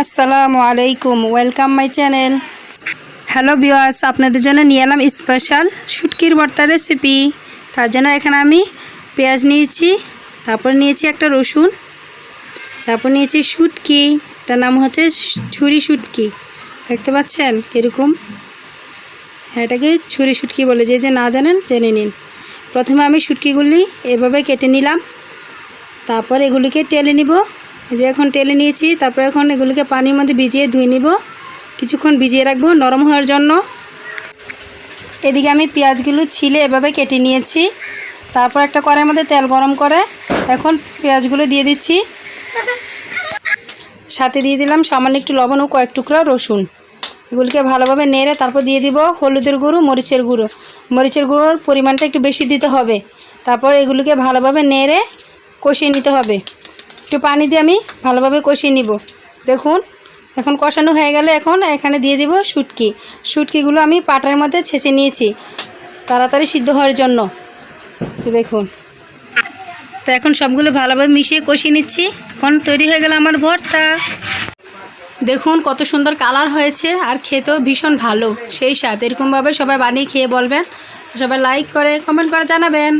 আসসালামু আলাইকুম welcome my channel hello viewers আপনাদের জন্য নিয়ে এলাম স্পেশাল শুটকির ভর্তা রেসিপি তার জন্য এখানে আমি পেঁয়াজ নিয়েছি, তারপর নিয়েছি একটা রসুন, তারপর নিয়েছি শুটকি। এটার নাম হচ্ছে ছুরি শুটকি। দেখতে পাচ্ছেন এরকম? হ্যাঁ এটাকে ছুরি শুটকি বলে, যে যে না জানেন জেনে নিন। প্রথমে আমি শুটকিগুলি এভাবে কেটে নিলাম, তারপর এগুলিকে টেলে নিব। যে এখন টেলে নিয়েছি, তারপর এখন এগুলিকে পানির মধ্যে ভিজিয়ে ধুয়ে নিব। কিছুক্ষণ ভিজিয়ে রাখব নরম হওয়ার জন্য। এদিকে আমি পেঁয়াজগুলো ছিলে এভাবে কেটে নিয়েছি। তারপর একটা কড়াইয়ের মধ্যে তেল গরম করে এখন পেঁয়াজগুলো দিয়ে দিচ্ছি। সাথে দিয়ে দিলাম সামান্য একটু লবণ ও কয়েক টুকরা রসুন। এগুলিকে ভালোভাবে নেড়ে তারপর দিয়ে দিব হলুদের গুঁড়ো, মরিচের গুঁড়ো। মরিচের গুঁড়োর পরিমাণটা একটু বেশি দিতে হবে। তারপর এগুলিকে ভালোভাবে নেড়ে কষিয়ে নিতে হবে। একটু পানি দিয়ে আমি ভালোভাবে কষিয়ে নিব। দেখুন, এখন কষানো হয়ে গেলে এখন এখানে দিয়ে দিব শুটকি। শুটকিগুলো আমি পাটার মধ্যে ছেঁচে নিয়েছি, তাড়াতাড়ি সিদ্ধ হওয়ার জন্য। তো দেখুন, তো এখন সবগুলো ভালোভাবে মিশিয়ে কষিয়ে নিচ্ছি। এখন তৈরি হয়ে গেল আমার ভর্তা। দেখুন, কত সুন্দর কালার হয়েছে আর খেতেও ভীষণ ভালো। সেই স্বাদ, এরকমভাবে সবাই বানিয়ে খেয়ে বলবেন। সবাই লাইক করে কমেন্ট করে জানাবেন।